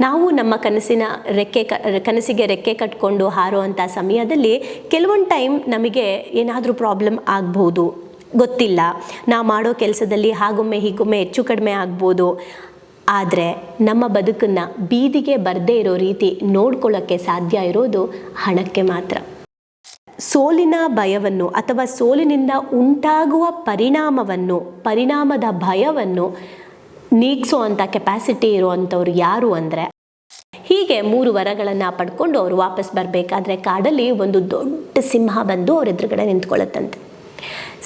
ನಾವು ನಮ್ಮ ಕನಸಿನ ರೆಕ್ಕೆ ಕನಸಿಗೆ ರೆಕ್ಕೆ ಕಟ್ಕೊಂಡು ಹಾರುವಂಥ ಸಮಯದಲ್ಲಿ ಕೆಲವೊಂದು ಟೈಮ್ ನಮಗೆ ಏನಾದರೂ ಪ್ರಾಬ್ಲಮ್ ಆಗ್ಬೋದು. ಗೊತ್ತಿಲ್ಲ. ನಾವು ಮಾಡೋ ಕೆಲಸದಲ್ಲಿ ಹಾಗೊಮ್ಮೆ ಹೀಗೊಮ್ಮೆ ಹೆಚ್ಚು ಕಡಿಮೆ ಆಗ್ಬೋದು. ಆದರೆ ನಮ್ಮ ಬದುಕನ್ನು ಬೀದಿಗೆ ಬರದೇ ಇರೋ ರೀತಿ ನೋಡ್ಕೊಳ್ಳೋಕ್ಕೆ ಸಾಧ್ಯ ಇರೋದು ಹಣಕ್ಕೆ ಮಾತ್ರ. ಸೋಲಿನ ಭಯವನ್ನು ಅಥವಾ ಸೋಲಿನಿಂದ ಉಂಟಾಗುವ ಪರಿಣಾಮವನ್ನು, ಪರಿಣಾಮದ ಭಯವನ್ನು ನೀಗಿಸುವಂಥ ಕೆಪಾಸಿಟಿ ಇರುವಂಥವ್ರು ಯಾರು ಅಂದರೆ, ಹೀಗೆ ಮೂರು ವರಗಳನ್ನು ಪಡ್ಕೊಂಡು ಅವರು ವಾಪಸ್ ಬರಬೇಕಾದ್ರೆ ಕಾಡಲ್ಲಿ ಒಂದು ದೊಡ್ಡ ಸಿಂಹ ಬಂದು ಅವ್ರ ಎದುರುಗಡೆ ನಿಂತ್ಕೊಳ್ಳುತ್ತಂತೆ.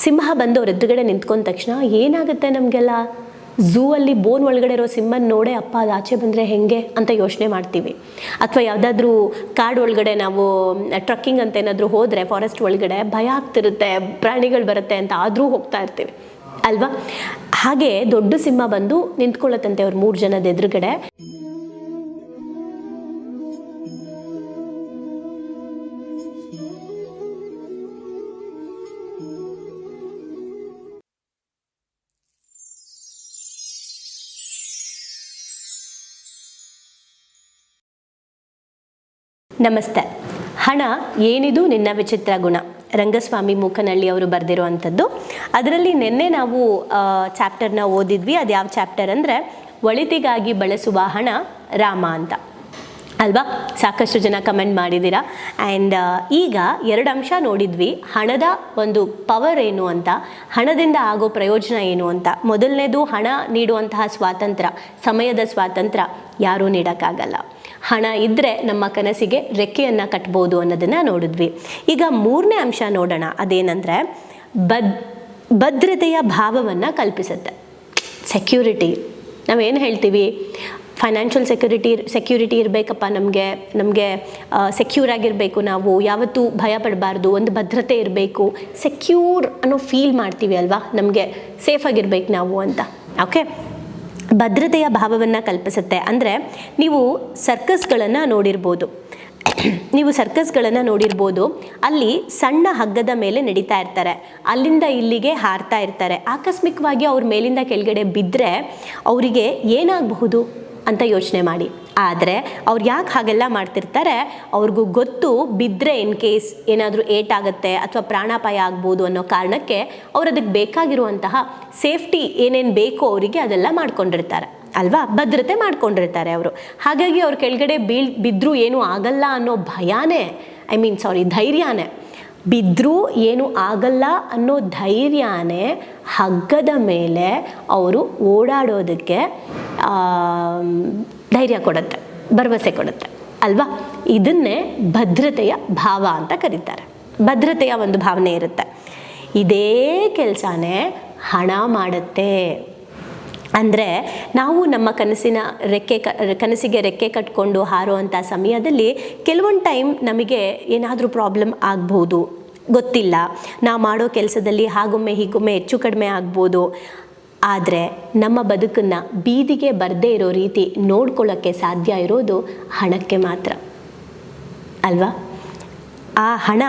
ಸಿಂಹ ಬಂದು ಅವ್ರ ಎದುರುಗಡೆ ನಿಂತ್ಕೊಂಡ ತಕ್ಷಣ ಏನಾಗುತ್ತೆ ನಮಗೆಲ್ಲ? ಝೂ ಅಲ್ಲಿ ಬೋನ್ ಒಳಗಡೆ ಇರೋ ಸಿಂಹನ ನೋಡೇ ಅಪ್ಪ ಅದು ಆಚೆ ಬಂದರೆ ಹೆಂಗೆ ಅಂತ ಯೋಚನೆ ಮಾಡ್ತೀವಿ. ಅಥವಾ ಯಾವುದಾದ್ರೂ ಕಾಡು ಒಳಗಡೆ ನಾವು, ಟ್ರಕ್ಕಿಂಗ್ ಅಂತ ಏನಾದರೂ ಹೋದರೆ, ಫಾರೆಸ್ಟ್ ಒಳಗಡೆ ಭಯ ಆಗ್ತಿರುತ್ತೆ, ಪ್ರಾಣಿಗಳು ಬರುತ್ತೆ ಅಂತ ಆದರೂ ಹೋಗ್ತಾ ಇರ್ತೀವಿ. ಅಲ್ವಾ? ಹಾಗೆ ದೊಡ್ಡ ಸಿಂಹ ಬಂದು ನಿಂತ್ಕೊಳ್ಳುತ್ತಂತೆ ಅವ್ರ ಮೂರು ಜನದ ಎದುರುಗಡೆ. ನಮಸ್ತೆ. ಹಣ ಏನಿದು ನಿನ್ನ ವಿಚಿತ್ರ ಗುಣ? ರಂಗಸ್ವಾಮಿ ಮೂಕನಹಳ್ಳಿ ಅವರು ಬರೆದಿರುವಂಥದ್ದು. ಅದರಲ್ಲಿ ನಿನ್ನೆ ನಾವು ಚಾಪ್ಟರ್ನ ಓದಿದ್ವಿ. ಅದು ಯಾವ ಚಾಪ್ಟರ್ ಅಂದರೆ, ಒಳಿತಿಗಾಗಿ ಬಳಸುವ ಹಣ ರಾಮ ಅಂತ. ಅಲ್ವಾ? ಸಾಕಷ್ಟು ಜನ ಕಮೆಂಟ್ ಮಾಡಿದ್ದೀರಾ? ಆ್ಯಂಡ್ ಈಗ ಎರಡು ಅಂಶ ನೋಡಿದ್ವಿ. ಹಣದ ಒಂದು ಪವರ್ ಏನು ಅಂತ, ಹಣದಿಂದ ಆಗೋ ಪ್ರಯೋಜನ ಏನು ಅಂತ. ಮೊದಲನೇದು ಹಣ ನೀಡುವಂತಹ ಸ್ವಾತಂತ್ರ್ಯ, ಸಮಯದ ಸ್ವಾತಂತ್ರ್ಯ ಯಾರೂ ನೀಡೋಕ್ಕಾಗಲ್ಲ. ಹಣ ಇದ್ದರೆ ನಮ್ಮ ಕನಸಿಗೆ ರೆಕ್ಕೆಯನ್ನು ಕಟ್ಬೋದು ಅನ್ನೋದನ್ನು ನೋಡಿದ್ವಿ. ಈಗ ಮೂರನೇ ಅಂಶ ನೋಡೋಣ. ಅದೇನಂದರೆ, ಬದ್, ಭದ್ರತೆಯ ಭಾವವನ್ನು ಕಲ್ಪಿಸುತ್ತೆ. ಸೆಕ್ಯೂರಿಟಿ ನಾವೇನು ಹೇಳ್ತೀವಿ? ಫೈನಾನ್ಷಿಯಲ್ ಸೆಕ್ಯೂರಿಟಿ ಸೆಕ್ಯೂರಿಟಿ ಇರಬೇಕಪ್ಪ ನಮಗೆ ನಮಗೆ ಸೆಕ್ಯೂರ್ ಆಗಿರಬೇಕು ನಾವು. ಯಾವತ್ತೂ ಭಯ ಪಡಬಾರ್ದು ಒಂದು ಭದ್ರತೆ ಇರಬೇಕು. ಸೆಕ್ಯೂರ್ ಅನ್ನೋ ಫೀಲ್ ಮಾಡ್ತೀವಿ ಅಲ್ವಾ? ನಮಗೆ ಸೇಫ್ ಆಗಿರ್ಬೇಕು ನಾವು ಅಂತ. ಓಕೆ ಭದ್ರತೆಯ ಭಾವವನ್ನು ಕಲ್ಪಿಸುತ್ತೆ. ಅಂದರೆ ನೀವು ಸರ್ಕಸ್ಗಳನ್ನು ನೋಡಿರ್ಬೋದು. ನೀವು ಸರ್ಕಸ್ಗಳನ್ನು ನೋಡಿರ್ಬೋದು. ಅಲ್ಲಿ ಸಣ್ಣ ಹಗ್ಗದ ಮೇಲೆ ನಡೀತಾ ಇರ್ತಾರೆ. ಅಲ್ಲಿಂದ ಇಲ್ಲಿಗೆ ಹಾರ್ತಾ ಇರ್ತಾರೆ. ಆಕಸ್ಮಿಕವಾಗಿ ಅವ್ರ ಮೇಲಿಂದ ಕೆಳಗಡೆ ಬಿದ್ದರೆ ಅವರಿಗೆ ಏನಾಗಬಹುದು? ಅಂತ ಯೋಚನೆ ಮಾಡಿ. ಆದರೆ ಅವ್ರು ಯಾಕೆ ಹಾಗೆಲ್ಲ ಮಾಡ್ತಿರ್ತಾರೆ? ಅವ್ರಿಗೂ ಗೊತ್ತು ಬಿದ್ದರೆ ಇನ್ ಕೇಸ್ ಏನಾದರೂ ಏಟಾಗುತ್ತೆ ಅಥವಾ ಪ್ರಾಣಾಪಾಯ ಆಗ್ಬೋದು ಅನ್ನೋ ಕಾರಣಕ್ಕೆ ಅವ್ರು ಅದಕ್ಕೆ ಬೇಕಾಗಿರುವಂತಹ ಸೇಫ್ಟಿ ಏನೇನು ಬೇಕೋ ಅವರಿಗೆ ಅದೆಲ್ಲ ಮಾಡ್ಕೊಂಡಿರ್ತಾರೆ. ಅಲ್ವಾ? ಭದ್ರತೆ ಮಾಡ್ಕೊಂಡಿರ್ತಾರೆ ಅವರು. ಹಾಗಾಗಿ ಅವ್ರ ಕೆಳಗಡೆ ಬೀಳ್ ಬಿದ್ದರೂ ಏನೂ ಆಗಲ್ಲ ಅನ್ನೋ ಭಯಾನೇ ಐ ಮೀನ್ ಸಾರಿ ಧೈರ್ಯನೇ. ಬಿದ್ದರೂ ಏನು ಆಗಲ್ಲ ಅನ್ನೋ ಧೈರ್ಯನೇ ಹಗ್ಗದ ಮೇಲೆ ಅವರು ಓಡಾಡೋದಕ್ಕೆ ಧೈರ್ಯ ಕೊಡುತ್ತೆ, ಭರವಸೆ ಕೊಡುತ್ತೆ. ಅಲ್ವಾ? ಇದನ್ನೇ ಭದ್ರತೆಯ ಭಾವ ಅಂತ ಕರೀತಾರೆ. ಭದ್ರತೆಯ ಒಂದು ಭಾವನೆ ಇರುತ್ತೆ. ಇದೇ ಕೆಲಸನೇ ಹಣ ಮಾಡುತ್ತೆ. ಅಂದರೆ ನಾವು ನಮ್ಮ ಕನಸಿನ ರೆಕ್ಕೆ ಕನಸಿಗೆ ರೆಕ್ಕೆ ಕಟ್ಕೊಂಡು ಹಾರುವಂಥ ಸಮಯದಲ್ಲಿ ಕೆಲವೊಂದು ಟೈಮ್ ನಮಗೆ ಏನಾದರೂ ಪ್ರಾಬ್ಲಮ್ ಆಗ್ಬೋದು. ಗೊತ್ತಿಲ್ಲ. ನಾವು ಮಾಡೋ ಕೆಲಸದಲ್ಲಿ ಹಾಗೊಮ್ಮೆ ಹೀಗೊಮ್ಮೆ ಹೆಚ್ಚು ಕಡಿಮೆ ಆಗ್ಬೋದು. ಆದರೆ ನಮ್ಮ ಬದುಕನ್ನು ಬೀದಿಗೆ ಬರದೇ ಇರೋ ರೀತಿ ನೋಡ್ಕೊಳ್ಳೋಕ್ಕೆ ಸಾಧ್ಯ ಇರೋದು ಹಣಕ್ಕೆ ಮಾತ್ರ. ಅಲ್ವಾ? ಆ ಹಣ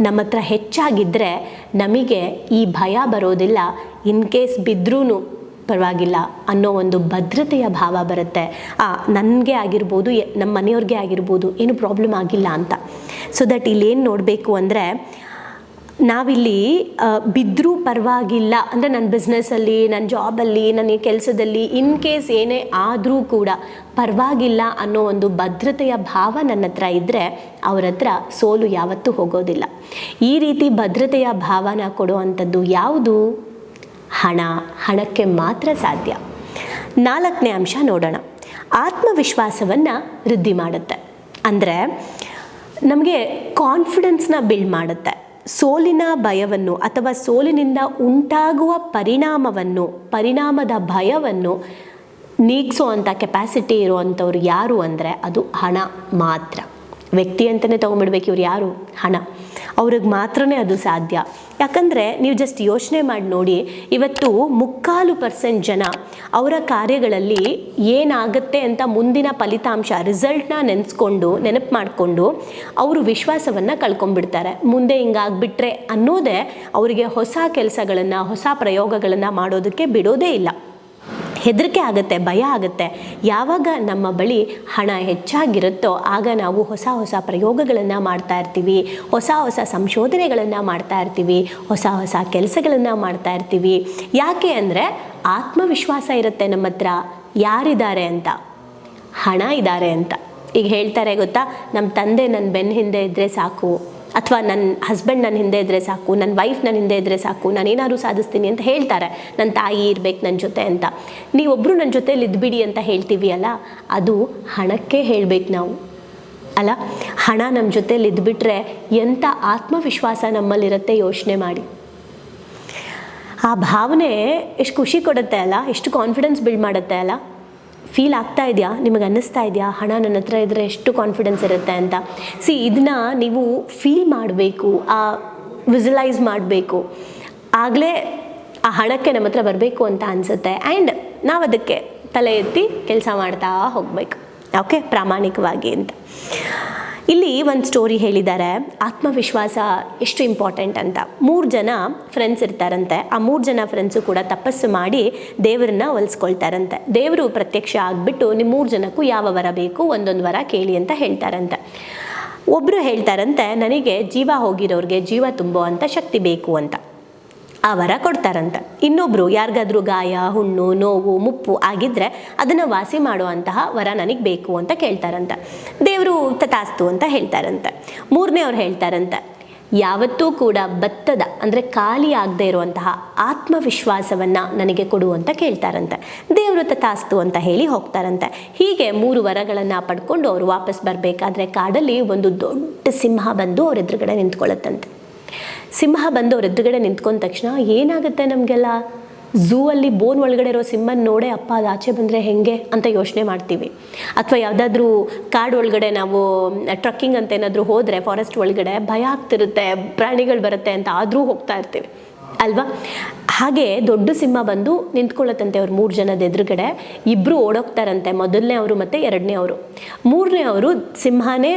ನಮ್ಮ ಹತ್ರ ಹೆಚ್ಚಾಗಿದ್ದರೆ ನಮಗೆ ಈ ಭಯ ಬರೋದಿಲ್ಲ. ಇನ್ ಕೇಸ್ ಬಿದ್ದರೂ ಪರವಾಗಿಲ್ಲ ಅನ್ನೋ ಒಂದು ಭದ್ರತೆಯ ಭಾವ ಬರುತ್ತೆ. ಆ, ನನಗೆ ಆಗಿರ್ಬೋದು ನಮ್ಮ ಮನೆಯವ್ರಿಗೆ ಆಗಿರ್ಬೋದು ಏನು ಪ್ರಾಬ್ಲಮ್ ಆಗಿಲ್ಲ ಅಂತ. ಸೊ ದಟ್ ಇಲ್ಲೇನು ನೋಡಬೇಕು ಅಂದರೆ, ನಾವಿಲ್ಲಿ ಬಿದ್ದರೂ ಪರವಾಗಿಲ್ಲ. ಅಂದರೆ ನನ್ನ ಬಿಸ್ನೆಸ್ಸಲ್ಲಿ ನನ್ನ ಜಾಬಲ್ಲಿ ನನ್ನ ಕೆಲಸದಲ್ಲಿ ಇನ್ ಕೇಸ್ ಏನೇ ಆದರೂ ಕೂಡ ಪರವಾಗಿಲ್ಲ ಅನ್ನೋ ಒಂದು ಭದ್ರತೆಯ ಭಾವ ನನ್ನ ಹತ್ರ ಇದ್ದರೆ ಅವ್ರ ಹತ್ರ ಸೋಲು ಯಾವತ್ತೂ ಹೋಗೋದಿಲ್ಲ. ಈ ರೀತಿ ಭದ್ರತೆಯ ಭಾವನ ಕೊಡುವಂಥದ್ದು ಯಾವುದು? ಹಣ. ಹಣಕ್ಕೆ ಮಾತ್ರ ಸಾಧ್ಯ. ನಾಲ್ಕನೇ ಅಂಶ ನೋಡೋಣ. ಆತ್ಮವಿಶ್ವಾಸವನ್ನು ವೃದ್ಧಿ ಮಾಡುತ್ತೆ. ಅಂದರೆ ನಮಗೆ ಕಾನ್ಫಿಡೆನ್ಸ್ನ ಬಿಲ್ಡ್ ಮಾಡುತ್ತೆ. ಸೋಲಿನ ಭಯವನ್ನು ಅಥವಾ ಸೋಲಿನಿಂದ ಉಂಟಾಗುವ ಪರಿಣಾಮವನ್ನು, ಪರಿಣಾಮದ ಭಯವನ್ನು ನೀಗಿಸುವಂಥ ಕೆಪಾಸಿಟಿ ಇರುವಂಥವ್ರು ಯಾರು ಅಂದರೆ ಅದು ಹಣ ಮಾತ್ರ. ವ್ಯಕ್ತಿ ಅಂತಲೇ ತೊಗೊಂಬಿಡ್ಬೇಕು ಇವ್ರು ಯಾರು? ಹಣ. ಅವ್ರಿಗೆ ಮಾತ್ರನೇ ಅದು ಸಾಧ್ಯ. ಯಾಕಂದರೆ ನೀವು ಜಸ್ಟ್ ಯೋಚನೆ ಮಾಡಿ ನೋಡಿ, ಇವತ್ತು ಮುಕ್ಕಾಲು ಪರ್ಸೆಂಟ್ ಜನ ಅವರ ಕಾರ್ಯಗಳಲ್ಲಿ ಏನಾಗುತ್ತೆ ಅಂತ ಮುಂದಿನ ಫಲಿತಾಂಶ ರಿಸಲ್ಟ್ನ ನೆನೆಸ್ಕೊಂಡು, ನೆನಪು ಮಾಡಿಕೊಂಡು ಅವರು ವಿಶ್ವಾಸವನ್ನು ಕಳ್ಕೊಂಡ್ಬಿಡ್ತಾರೆ. ಮುಂದೆ ಹಿಂಗಾಗ್ಬಿಟ್ರೆ ಅನ್ನೋದೇ ಅವರಿಗೆ ಹೊಸ ಕೆಲಸಗಳನ್ನು, ಹೊಸ ಪ್ರಯೋಗಗಳನ್ನು ಮಾಡೋದಕ್ಕೆ ಬಿಡೋದೇ ಇಲ್ಲ. ಹೆದರಿಕೆ ಆಗುತ್ತೆ, ಭಯ ಆಗುತ್ತೆ. ಯಾವಾಗ ನಮ್ಮ ಬಳಿ ಹಣ ಹೆಚ್ಚಾಗಿರುತ್ತೋ ಆಗ ನಾವು ಹೊಸ ಹೊಸ ಪ್ರಯೋಗಗಳನ್ನು ಮಾಡ್ತಾ ಇರ್ತೀವಿ. ಹೊಸ ಹೊಸ ಸಂಶೋಧನೆಗಳನ್ನು ಮಾಡ್ತಾ ಇರ್ತೀವಿ. ಹೊಸ ಹೊಸ ಕೆಲಸಗಳನ್ನು ಮಾಡ್ತಾ ಇರ್ತೀವಿ. ಯಾಕೆ ಅಂದರೆ ಆತ್ಮವಿಶ್ವಾಸ ಇರುತ್ತೆ ನಮ್ಮ ಹತ್ರ. ಯಾರಿದ್ದಾರೆ ಅಂತ? ಹಣ ಇದ್ದಾರೆ ಅಂತ. ಈಗ ಹೇಳ್ತಾರೆ ಗೊತ್ತಾ? ನಮ್ಮ ತಂದೆ ನನ್ನ ಬೆನ್ನ ಹಿಂದೆ ಇದ್ದರೆ ಸಾಕು. ಅಥವಾ ನನ್ನ ಹಸ್ಬೆಂಡ್ ನನ್ನ ಹಿಂದೆ ಇದ್ದರೆ ಸಾಕು, ನನ್ನ ವೈಫ್ ನನ್ನ ಹಿಂದೆ ಇದ್ದರೆ ಸಾಕು ನಾನು ಏನಾದರೂ ಸಾಧಿಸ್ತೀನಿ ಅಂತ ಹೇಳ್ತಾರೆ. ನನ್ನ ತಾಯಿ ಇರಬೇಕು ನನ್ನ ಜೊತೆ ಅಂತ. ನೀವೊಬ್ಬರು ನನ್ನ ಜೊತೆಲಿ ಇದ್ಬಿಡಿ ಅಂತ ಹೇಳ್ತೀವಿ ಅಲ್ಲ? ಅದು ಹಣಕ್ಕೆ ಹೇಳಬೇಕು ನಾವು. ಅಲ್ಲ? ಹಣ ನಮ್ಮ ಜೊತೆಲಿ ಇದ್ಬಿಟ್ರೆ ಎಂಥ ಆತ್ಮವಿಶ್ವಾಸ ನಮ್ಮಲ್ಲಿರುತ್ತೆ ಯೋಚನೆ ಮಾಡಿ. ಆ ಭಾವನೆ ಎಷ್ಟು ಖುಷಿ ಕೊಡುತ್ತೆ ಅಲ್ಲ? ಎಷ್ಟು ಕಾನ್ಫಿಡೆನ್ಸ್ ಬಿಲ್ಡ್ ಮಾಡುತ್ತೆ ಅಲ್ಲ? ಫೀಲ್ ಆಗ್ತಾ ಇದೆಯಾ? ನಿಮಗೆ ಅನ್ನಿಸ್ತಾ ಇದೆಯಾ? ಹಣ ನನ್ನ ಹತ್ರ ಇದ್ದರೆ ಎಷ್ಟು ಕಾನ್ಫಿಡೆನ್ಸ್ ಇರುತ್ತೆ ಅಂತ? ಸಿ ಇದನ್ನ ನೀವು ಫೀಲ್ ಮಾಡಬೇಕು, ಆ ವಿಸುಲೈಸ್ ಮಾಡಬೇಕು. ಆಗಲೇ ಆ ಹಣಕ್ಕೆ ನಮ್ಮ ಹತ್ರ ಬರಬೇಕು ಅಂತ ಅನಿಸುತ್ತೆ. ಆ್ಯಂಡ್ ನಾವು ಅದಕ್ಕೆ ತಲೆ ಎತ್ತಿ ಕೆಲಸ ಮಾಡ್ತಾ ಹೋಗಬೇಕು. ಓಕೆ ಪ್ರಾಮಾಣಿಕವಾಗಿ ಅಂತ. ಇಲ್ಲಿ ಒಂದು ಸ್ಟೋರಿ ಹೇಳಿದ್ದಾರೆ. ಆತ್ಮವಿಶ್ವಾಸ ಎಷ್ಟು ಇಂಪಾರ್ಟೆಂಟ್ ಅಂತ. ಮೂರು ಜನ ಫ್ರೆಂಡ್ಸ್ ಇರ್ತಾರಂತೆ. ಆ ಮೂರು ಜನ ಫ್ರೆಂಡ್ಸು ಕೂಡ ತಪಸ್ಸು ಮಾಡಿ ದೇವರನ್ನ ಒಲಿಸ್ಕೊಳ್ತಾರಂತೆ ದೇವರು ಪ್ರತ್ಯಕ್ಷ ಆಗಿಬಿಟ್ಟು ನಿಮ್ಮ ಮೂರು ಜನಕ್ಕೂ ಯಾವ ವರ ಬೇಕು, ಒಂದೊಂದು ವರ ಕೇಳಿ ಅಂತ ಹೇಳ್ತಾರಂತೆ. ಒಬ್ಬರು ಹೇಳ್ತಾರಂತೆ, ನನಗೆ ಜೀವ ಹೋಗಿರೋರಿಗೆ ಜೀವ ತುಂಬೋ ಅಂತ ಶಕ್ತಿ ಬೇಕು ಅಂತ. ಆ ವರ ಕೊಡ್ತಾರಂತೆ. ಇನ್ನೊಬ್ಬರು ಯಾರಿಗಾದ್ರೂ ಗಾಯ, ಹುಣ್ಣು, ನೋವು, ಮುಪ್ಪು ಆಗಿದ್ರೆ ಅದನ್ನು ವಾಸಿ ಮಾಡುವಂತಹ ವರ ನನಗೆ ಬೇಕು ಅಂತ ಕೇಳ್ತಾರಂತ. ದೇವರು ತಥಾಸ್ತು ಅಂತ ಹೇಳ್ತಾರಂತೆ. ಮೂರನೇ ಅವ್ರು ಹೇಳ್ತಾರಂತೆ, ಯಾವತ್ತೂ ಕೂಡ ಬತ್ತದ ಅಂದರೆ ಖಾಲಿ ಆಗದೆ ಇರುವಂತಹ ಆತ್ಮವಿಶ್ವಾಸವನ್ನು ನನಗೆ ಕೊಡು ಅಂತ ಕೇಳ್ತಾರಂತೆ. ದೇವರು ತಥಾಸ್ತು ಅಂತ ಹೇಳಿ ಹೋಗ್ತಾರಂತೆ. ಹೀಗೆ ಮೂರು ವರಗಳನ್ನು ಪಡ್ಕೊಂಡು ಅವರು ವಾಪಸ್ ಬರಬೇಕಾದ್ರೆ ಕಾಡಲ್ಲಿ ಒಂದು ದೊಡ್ಡ ಸಿಂಹ ಬಂದು ಅವ್ರ ಎದುರುಗಡೆ ನಿಂತ್ಕೊಳ್ಳುತ್ತಂತೆ ಸಿಂಹ ಬಂದು ಅವ್ರ ಎದುರುಗಡೆ ನಿಂತ್ಕೊಂಡ ತಕ್ಷಣ ಏನಾಗುತ್ತೆ ನಮಗೆಲ್ಲ? ಝೂ ಅಲ್ಲಿ ಬೋನ್ ಒಳಗಡೆ ಇರೋ ಸಿಂಹನ ನೋಡೇ ಅಪ್ಪ ಅದು ಆಚೆ ಬಂದರೆ ಹೆಂಗೆ ಅಂತ ಯೋಚನೆ ಮಾಡ್ತೀವಿ. ಅಥವಾ ಯಾವುದಾದ್ರೂ ಕಾಡು ಒಳಗಡೆ ನಾವು ಟ್ರಕ್ಕಿಂಗ್ ಅಂತ ಏನಾದರೂ ಹೋದರೆ ಫಾರೆಸ್ಟ್ ಒಳಗಡೆ ಭಯ ಆಗ್ತಿರುತ್ತೆ, ಪ್ರಾಣಿಗಳು ಬರುತ್ತೆ ಅಂತ ಆದರೂ ಹೋಗ್ತಾ ಇರ್ತೀವಿ. ಅಲ್ವಾ? ಹಾಗೆ ದೊಡ್ಡ ಸಿಂಹ ಬಂದು ನಿಂತ್ಕೊಳ್ಳುತ್ತಂತೆ ಅವ್ರು ಮೂರು ಜನದ ಎದುರುಗಡೆ. ಇಬ್ಬರು ಓಡೋಗ್ತಾರಂತೆ. ಮೊದಲನೇ ಅವರು ಮತ್ತು ಎರಡನೇ ಅವರು. ಮೂರನೇ ಅವರು ಸಿಂಹನೇ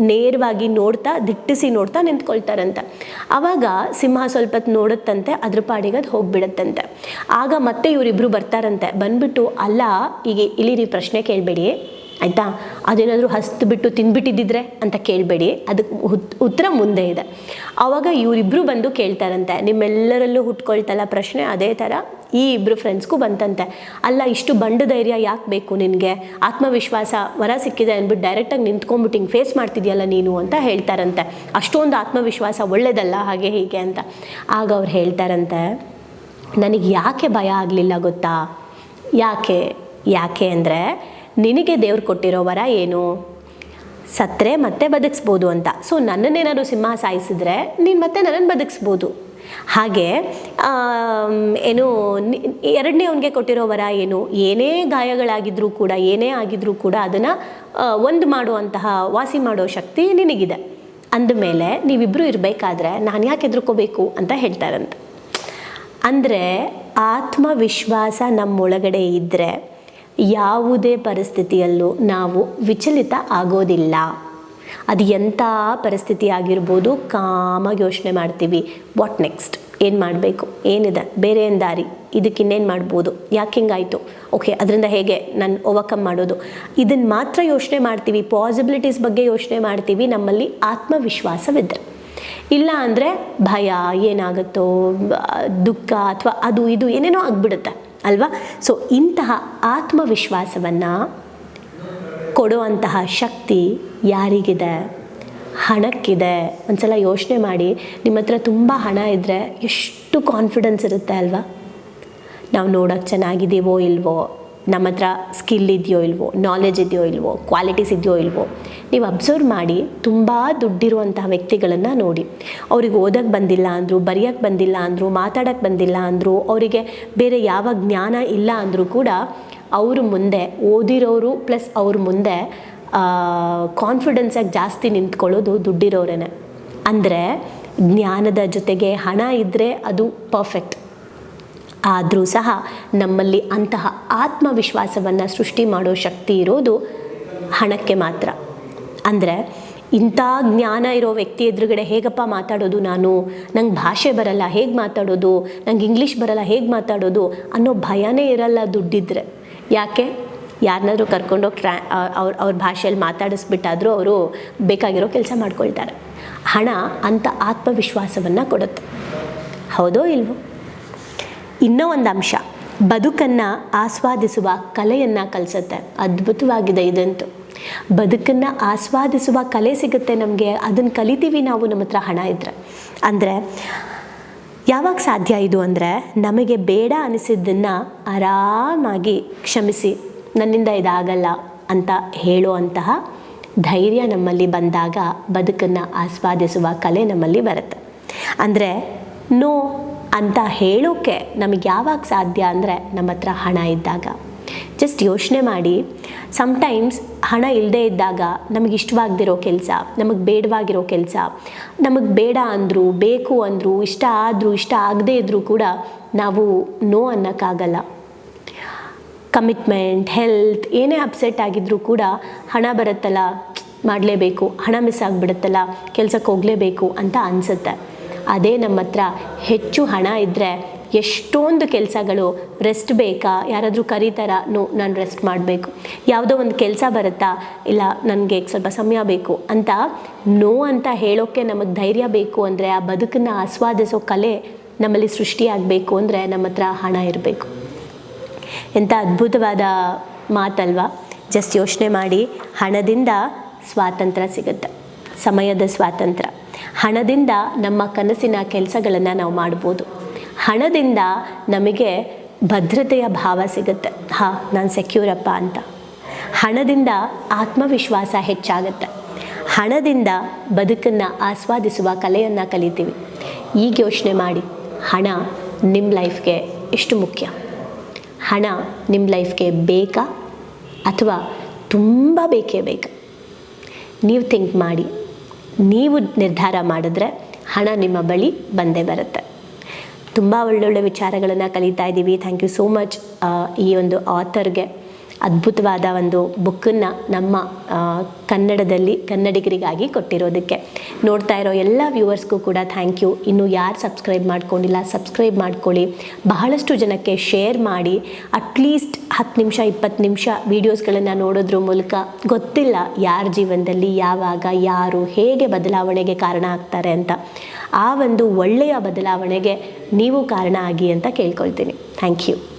ನೇರವಾಗಿ ನೋಡ್ತಾ, ದಿಟ್ಟಿಸಿ ನೋಡ್ತಾ ನಿಂತ್ಕೊಳ್ತಾರಂತೆ. ಆವಾಗ ಸಿಂಹ ಸ್ವಲ್ಪ ನೋಡುತ್ತಂತೆ, ಅದ್ರ ಪಾಡಿಗೆ ಅದು ಹೋಗಿಬಿಡುತ್ತಂತೆ. ಆಗ ಮತ್ತೆ ಇವರಿಬ್ಬರು ಬರ್ತಾರಂತೆ. ಬಂದ್ಬಿಟ್ಟು, ಅಲ್ಲ, ಈಗ ಇಲ್ಲಿ ಪ್ರಶ್ನೆ ಕೇಳಬೇಡಿ. ಆಯಿತಾ? ಅದೇನಾದರೂ ಹಸ್ತು ಬಿಟ್ಟು ತಿಂದ್ಬಿಟ್ಟಿದ್ದಿದ್ರೆ ಅಂತ ಕೇಳಬೇಡಿ. ಅದಕ್ಕೆ ಉತ್- ಉತ್ತರ ಮುಂದೆ ಇದೆ. ಆವಾಗ ಇವರಿಬ್ಬರು ಬಂದು ಕೇಳ್ತಾರಂತೆ. ನಿಮ್ಮೆಲ್ಲರಲ್ಲೂ ಹುಟ್ಕೊಳ್ತಲ್ಲ ಪ್ರಶ್ನೆ ಅದೇ ಥರ ಈ ಇಬ್ಬರು ಫ್ರೆಂಡ್ಸ್ಗೂ ಬಂತಂತೆ. ಅಲ್ಲ, ಇಷ್ಟು ಬಂಡ ಧೈರ್ಯ ಯಾಕೆ ಬೇಕು ನಿನಗೆ? ಆತ್ಮವಿಶ್ವಾಸ ವರ ಸಿಕ್ಕಿದೆ ಅಂದ್ಬಿಟ್ಟು ಡೈರೆಕ್ಟಾಗಿ ನಿಂತ್ಕೊಂಡ್ಬಿಟ್ಟು ಹಿಂಗೆ ಫೇಸ್ ಮಾಡ್ತಿದ್ಯಲ್ಲ ನೀನು ಅಂತ ಹೇಳ್ತಾರಂತೆ. ಅಷ್ಟೊಂದು ಆತ್ಮವಿಶ್ವಾಸ ಒಳ್ಳೇದಲ್ಲ, ಹಾಗೆ ಹೀಗೆ ಅಂತ. ಆಗ ಅವ್ರು ಹೇಳ್ತಾರಂತೆ, ನನಗೆ ಯಾಕೆ ಭಯ ಆಗಲಿಲ್ಲ ಗೊತ್ತಾ? ಯಾಕೆ? ಯಾಕೆ ಅಂದರೆ ನಿನಗೆ ದೇವ್ರು ಕೊಟ್ಟಿರೋ ವರ ಏನು? ಸತ್ತರೆ ಮತ್ತೆ ಬದುಕಿಸ್ಬೋದು ಅಂತ. ಸೊ ನನ್ನನ್ನೇನಾದ್ರು ಸಿಂಹ ಸಾಯಿಸಿದ್ರೆ ನೀನು ಮತ್ತೆ ನನ್ನನ್ನು ಬದುಕಿಸ್ಬೋದು. ಹಾಗೆ ಏನು ಎರಡನೇ ಅವನಿಗೆ ಕೊಟ್ಟಿರೋ ವರ ಏನು? ಏನೇ ಗಾಯಗಳಾಗಿದ್ರೂ ಕೂಡ, ಏನೇ ಆಗಿದ್ರೂ ಕೂಡ ಅದನ್ನು ಒಂದು ಮಾಡುವಂತಹ, ವಾಸಿ ಮಾಡೋ ಶಕ್ತಿ ನಿನಗಿದೆ. ಅಂದಮೇಲೆ ನೀವಿಬ್ಬರು ಇರಬೇಕಾದ್ರೆ ನಾನು ಯಾಕೆ ಹೆದರ್ಕೋಬೇಕು ಅಂತ ಹೇಳ್ತಾರಂತೆ ಅಂದರೆ, ಆತ್ಮವಿಶ್ವಾಸ ನಮ್ಮೊಳಗಡೆ ಇದ್ದರೆ ಯಾವುದೇ ಪರಿಸ್ಥಿತಿಯಲ್ಲೂ ನಾವು ವಿಚಲಿತ ಆಗೋದಿಲ್ಲ. ಅದು ಎಂಥ ಪರಿಸ್ಥಿತಿ ಆಗಿರ್ಬೋದು ಕಾಮಾಗಿ ಯೋಚನೆ ಮಾಡ್ತೀವಿ. ವಾಟ್ ನೆಕ್ಸ್ಟ್ ಏನು ಮಾಡಬೇಕು? ಏನಿದೆ? ಬೇರೆ ಏನು ದಾರಿ? ಇದಕ್ಕೆ ಇನ್ನೇನು ಮಾಡ್ಬೋದು? ಯಾಕೆ ಹಿಂಗಾಯಿತು? ಓಕೆ ಅದರಿಂದ ಹೇಗೆ ನಾನು ಓವರ್ಕಮ್ ಮಾಡೋದು? ಇದನ್ನು ಮಾತ್ರ ಯೋಚನೆ ಮಾಡ್ತೀವಿ. ಪಾಸಿಬಿಲಿಟೀಸ್ ಬಗ್ಗೆ ಯೋಚನೆ ಮಾಡ್ತೀವಿ. ನಮ್ಮಲ್ಲಿ ಆತ್ಮವಿಶ್ವಾಸವಿದ್ದರೆ ಇಲ್ಲ ಅಂದರೆ ಭಯ ಏನಾಗುತ್ತೋ, ದುಃಖ ಅಥವಾ ಅದು ಇದು ಏನೇನೋ ಆಗಿಬಿಡುತ್ತೆ. ಅಲ್ವಾ? ಸೊ ಇಂತಹ ಆತ್ಮವಿಶ್ವಾಸವನ್ನು ಕೊಡುವಂತಹ ಶಕ್ತಿ ಯಾರಿಗಿದೆ? ಹಣಕ್ಕಿದೆ. ಒಂದ್ಸಲ ಯೋಚನೆ ಮಾಡಿ. ನಿಮ್ಮ ಹತ್ರ ತುಂಬ ಹಣ ಇದ್ದರೆ ಎಷ್ಟು ಕಾನ್ಫಿಡೆನ್ಸ್ ಇರುತ್ತೆ ಅಲ್ವಾ? ನಾವು ನೋಡೋಕ್ಕೆ ಚೆನ್ನಾಗಿದ್ದೀವೋ ಇಲ್ವೋ? ನಮ್ಮ ಹತ್ರ ಸ್ಕಿಲ್ ಇದೆಯೋ ಇಲ್ವೋ ನಾಲೆಜ್ ಇದೆಯೋ ಇಲ್ವೋ ಕ್ವಾಲಿಟೀಸ್ ಇದೆಯೋ ಇಲ್ವೋ, ನೀವು ಅಬ್ಸರ್ವ್ ಮಾಡಿ ತುಂಬ ದುಡ್ಡಿರುವಂತಹ ವ್ಯಕ್ತಿಗಳನ್ನು ನೋಡಿ. ಅವ್ರಿಗೆ ಓದೋಕ್ಕೆ ಬಂದಿಲ್ಲ ಅಂದರು ಬರೆಯೋಕ್ಕೆ ಬಂದಿಲ್ಲ ಅಂದರು ಮಾತಾಡೋಕ್ಕೆ ಬಂದಿಲ್ಲ ಅಂದರು, ಅವರಿಗೆ ಬೇರೆ ಯಾವ ಜ್ಞಾನ ಇಲ್ಲ ಅಂದರೂ ಕೂಡ ಅವರು ಮುಂದೆ, ಓದಿರೋರು ಪ್ಲಸ್ ಅವ್ರ ಮುಂದೆ ಕಾನ್ಫಿಡೆನ್ಸಾಗಿ ಜಾಸ್ತಿ ನಿಂತ್ಕೊಳ್ಳೋದು ದುಡ್ಡಿರೋರೇನೆ. ಅಂದರೆ ಜ್ಞಾನದ ಜೊತೆಗೆ ಹಣ ಇದ್ದರೆ ಅದು ಪರ್ಫೆಕ್ಟ್ ಆದರೂ ಸಹ ನಮ್ಮಲ್ಲಿ ಅಂತಹ ಆತ್ಮವಿಶ್ವಾಸವನ್ನು ಸೃಷ್ಟಿ ಮಾಡೋ ಶಕ್ತಿ ಇರೋದು ಹಣಕ್ಕೆ ಮಾತ್ರ. ಅಂದರೆ ಇಂಥ ಜ್ಞಾನ ಇರೋ ವ್ಯಕ್ತಿ ಎದುರುಗಡೆ ಹೇಗಪ್ಪ ಮಾತಾಡೋದು ನಾನು? ನಂಗೆ ಭಾಷೆ ಬರಲ್ಲ, ಹೇಗೆ ಮಾತಾಡೋದು? ನಂಗೆ ಇಂಗ್ಲೀಷ್ ಬರಲ್ಲ, ಹೇಗೆ ಮಾತಾಡೋದು? ಅನ್ನೋ ಭಯನೇ ಇರಲ್ಲ ದುಡ್ಡಿದ್ರೆ. ಯಾಕೆ? ಯಾರನ್ನಾದರೂ ಕರ್ಕೊಂಡೋಗಿ ಟ್ರಾ ಅವ್ರ ಅವ್ರ ಭಾಷೆಯಲ್ಲಿ ಮಾತಾಡಿಸ್ಬಿಟ್ಟಾದರೂ ಅವರು ಬೇಕಾಗಿರೋ ಕೆಲಸ ಮಾಡ್ಕೊಳ್ತಾರೆ. ಹಣ ಅಂಥ ಆತ್ಮವಿಶ್ವಾಸವನ್ನು ಕೊಡುತ್ತೆ. ಹೌದೋ ಇಲ್ವೋ? ಇನ್ನೂ ಒಂದು ಅಂಶ, ಬದುಕನ್ನು ಆಸ್ವಾದಿಸುವ ಕಲೆಯನ್ನು ಕಲಿಸುತ್ತೆ. ಅದ್ಭುತವಾಗಿದೆ ಇದಂತೂ. ಬದುಕನ್ನು ಆಸ್ವಾದಿಸುವ ಕಲೆ ಸಿಗುತ್ತೆ ನಮಗೆ ಅದನ್ನು ಕಲಿತೀವಿ ನಾವು ನಮ್ಮ ಹತ್ರ ಹಣ ಇದ್ದರೆ ಅಂದರೆ, ಯಾವಾಗ ಸಾಧ್ಯ ಇದು ಅಂದರೆ, ನಮಗೆ ಬೇಡ ಅನಿಸಿದ್ದನ್ನು ಆರಾಮಾಗಿ ಕ್ಷಮಿಸಿ, ನನ್ನಿಂದ ಇದಾಗಲ್ಲ ಅಂತ ಹೇಳುವಂತಹ ಧೈರ್ಯ ನಮ್ಮಲ್ಲಿ ಬಂದಾಗ ಬದುಕನ್ನು ಆಸ್ವಾದಿಸುವ ಕಲೆ ನಮ್ಮಲ್ಲಿ ಬರುತ್ತೆ. ಅಂದರೆ, ನೋ ಅಂತ ಹೇಳೋಕ್ಕೆ ನಮಗೆ ಯಾವಾಗ ಸಾಧ್ಯ ಅಂದರೆ ನಮ್ಮ ಹತ್ರ ಹಣ ಇದ್ದಾಗ. ಜಸ್ಟ್ ಯೋಚನೆ ಮಾಡಿ. ಸಮ್ಟೈಮ್ಸ್ ಹಣ ಇಲ್ಲದೇ ಇದ್ದಾಗ ನಮಗೆ ಇಷ್ಟವಾಗದಿರೋ ಕೆಲಸ, ನಮಗೆ ಬೇಡವಾಗಿರೋ ಕೆಲಸ, ನಮಗೆ ಬೇಡ ಅಂದರು, ಬೇಕು ಅಂದರು, ಇಷ್ಟ ಆದರೂ, ಇಷ್ಟ ಆಗದೇ ಇದ್ದರೂ ಕೂಡ ನಾವು ನೋ ಅನ್ನೋಕ್ಕಾಗಲ್ಲ. ಕಮಿಟ್ಮೆಂಟ್ ಹೆಲ್ತ್ ಏನೇ ಅಪ್ಸೆಟ್ ಆಗಿದ್ರೂ ಕೂಡ ಹಣ ಬರುತ್ತಲ್ಲ, ಮಾಡಲೇಬೇಕು, ಹಣ ಮಿಸ್ ಆಗಿಬಿಡುತ್ತಲ್ಲ, ಕೆಲಸಕ್ಕೆ ಹೋಗಲೇಬೇಕು ಅಂತ ಅನಿಸುತ್ತೆ. ಅದೇ ನಮ್ಮ ಹತ್ರ ಹೆಚ್ಚು ಹಣ ಇದ್ದರೆ ಎಷ್ಟೊಂದು ಕೆಲಸಗಳು ರೆಸ್ಟ್ ಬೇಕಾ? ಯಾರಾದರೂ ಕರೀತಾರ? ನೋ ನಾನು ರೆಸ್ಟ್ ಮಾಡಬೇಕು. ಯಾವುದೋ ಒಂದು ಕೆಲಸ ಬರುತ್ತಾ? ಇಲ್ಲ, ನನಗೆ ಸ್ವಲ್ಪ ಸಮಯ ಬೇಕು ಅಂತ ನೋ ಅಂತ ಹೇಳೋಕ್ಕೆ ನಮಗೆ ಧೈರ್ಯ ಬೇಕು ಅಂದರೆ ಆ ಬದುಕನ್ನು ಆಸ್ವಾದಿಸೋ ಕಲೆ ನಮ್ಮಲ್ಲಿ ಸೃಷ್ಟಿಯಾಗಬೇಕು ಅಂದರೆ ನಮ್ಮ ಹತ್ರ ಹಣ ಇರಬೇಕು. ಎಂಥ ಅದ್ಭುತವಾದ ಮಾತಲ್ವಾ? ಜಸ್ಟ್ ಯೋಚನೆ ಮಾಡಿ ಹಣದಿಂದ ಸ್ವಾತಂತ್ರ್ಯ ಸಿಗುತ್ತೆ. ಸಮಯದ ಸ್ವಾತಂತ್ರ್ಯ. ಹಣದಿಂದ ನಮ್ಮ ಕನಸಿನ ಕೆಲಸಗಳನ್ನು ನಾವು ಮಾಡ್ಬೋದು. ಹಣದಿಂದ ನಮಗೆ ಭದ್ರತೆಯ ಭಾವ ಸಿಗುತ್ತೆ. ಹಾಂ, ನಾನು ಸೆಕ್ಯೂರಪ್ಪ ಅಂತ. ಹಣದಿಂದ ಆತ್ಮವಿಶ್ವಾಸ ಹೆಚ್ಚಾಗುತ್ತೆ. ಹಣದಿಂದ ಬದುಕನ್ನು ಆಸ್ವಾದಿಸುವ ಕಲೆಯನ್ನು ಕಲಿತೀವಿ. ಈಗ ಯೋಚನೆ ಮಾಡಿ. ಹಣ ನಿಮ್ಮ ಲೈಫ್ಗೆ ಎಷ್ಟು ಮುಖ್ಯ? ಹಣ ನಿಮ್ಮ ಲೈಫ್ಗೆ ಬೇಕಾ ಅಥವಾ ತುಂಬ ಬೇಕೇ ಬೇಕಾ? ನೀವು ಥಿಂಕ್ ಮಾಡಿ. ನೀವು ನಿರ್ಧಾರ ಮಾಡಿದ್ರೆ ಹಣ ನಿಮ್ಮ ಬಳಿ ಬಂದೇ ಬರುತ್ತೆ. ತುಂಬ ಒಳ್ಳೊಳ್ಳೆ ವಿಚಾರಗಳನ್ನು ಕಲಿತಾ ಇದ್ದೀವಿ. ಥ್ಯಾಂಕ್ ಯು ಸೋ ಮಚ್ ಈ ಒಂದು ಆಥರ್ಗೆ ಅದ್ಭುತವಾದ ಒಂದು ಬುಕ್ಕನ್ನು ನಮ್ಮ ಕನ್ನಡದಲ್ಲಿ ಕನ್ನಡಿಗರಿಗಾಗಿ ಕೊಟ್ಟಿರೋದಕ್ಕೆ. ನೋಡ್ತಾ ಇರೋ ಎಲ್ಲ ವ್ಯೂವರ್ಸ್ಗೂ ಕೂಡ ಥ್ಯಾಂಕ್ ಯು ಇನ್ನು ಯಾರು ಸಬ್ಸ್ಕ್ರೈಬ್ ಮಾಡ್ಕೊಂಡಿಲ್ಲ ಸಬ್ಸ್ಕ್ರೈಬ್ ಮಾಡ್ಕೊಳ್ಳಿ. ಬಹಳಷ್ಟು ಜನಕ್ಕೆ ಶೇರ್ ಮಾಡಿ. ಅಟ್ಲೀಸ್ಟ್ ಹತ್ತು ನಿಮಿಷ, ಇಪ್ಪತ್ತು ನಿಮಿಷ ವೀಡಿಯೋಸ್ಗಳನ್ನು ನೋಡೋದ್ರ ಮೂಲಕ ಗೊತ್ತಿಲ್ಲ ಯಾರ ಜೀವನದಲ್ಲಿ, ಯಾವಾಗ, ಯಾರು, ಹೇಗೆ ಬದಲಾವಣೆಗೆ ಕಾರಣ ಆಗ್ತಾರೆ ಅಂತ. ಆ ಒಂದು ಒಳ್ಳೆಯ ಬದಲಾವಣೆಗೆ ನೀವು ಕಾರಣ ಆಗಿ ಅಂತ ಕೇಳ್ಕೊಳ್ತೀನಿ. Thank you